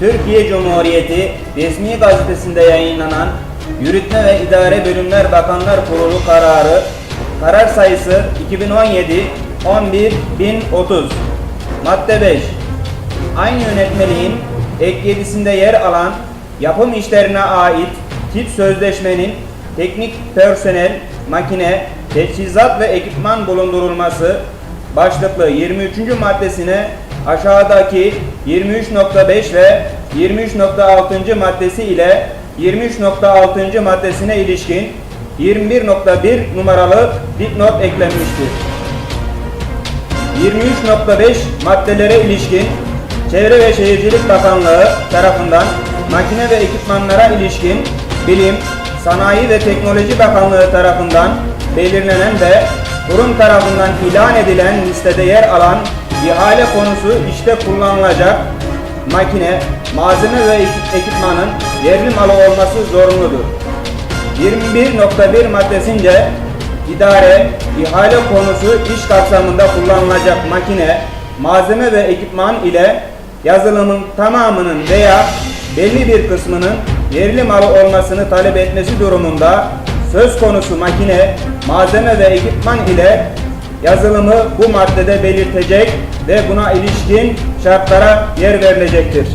Türkiye Cumhuriyeti resmi gazetesinde yayınlanan Yürütme ve İdare Bölümler Bakanlar Kurulu kararı karar sayısı 2017 11 1030 Madde 5 Aynı yönetmeliğin ek yedisinde yer alan yapım işlerine ait tip sözleşmenin teknik personel, makine, teçhizat ve ekipman bulundurulması başlıklı 23. maddesine aşağıdaki 23.5 ve 23.6. maddesi ile 23.6. maddesine ilişkin 21.1 numaralı dipnot eklenmiştir. 23.5 maddelere ilişkin Çevre ve Şehircilik Bakanlığı tarafından makine ve ekipmanlara ilişkin Bilim, Sanayi ve Teknoloji Bakanlığı tarafından belirlenen ve kurum tarafından ilan edilen listede yer alan ihale konusu işte kullanılacak makine, malzeme ve ekip- ekipmanın yerli malı olması zorunludur. 21.1 maddesince idare, ihale konusu iş kapsamında kullanılacak makine, malzeme ve ekipman ile yazılımın tamamının veya belli bir kısmının yerli malı olmasını talep etmesi durumunda söz konusu makine, malzeme ve ekipman ile yazılımı bu maddede belirtecek ve buna ilişkin şartlara yer verilecektir.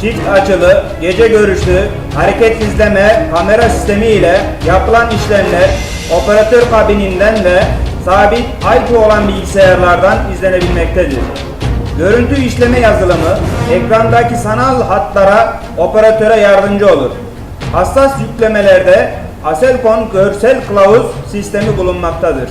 Çift açılı, gece görüşlü, hareket izleme, kamera sistemi ile yapılan işlemler operatör kabininden ve sabit IP olan bilgisayarlardan izlenebilmektedir. Görüntü işleme yazılımı ekrandaki sanal hatlara operatöre yardımcı olur. Hassas yüklemelerde Aselcon görsel kılavuz sistemi bulunmaktadır.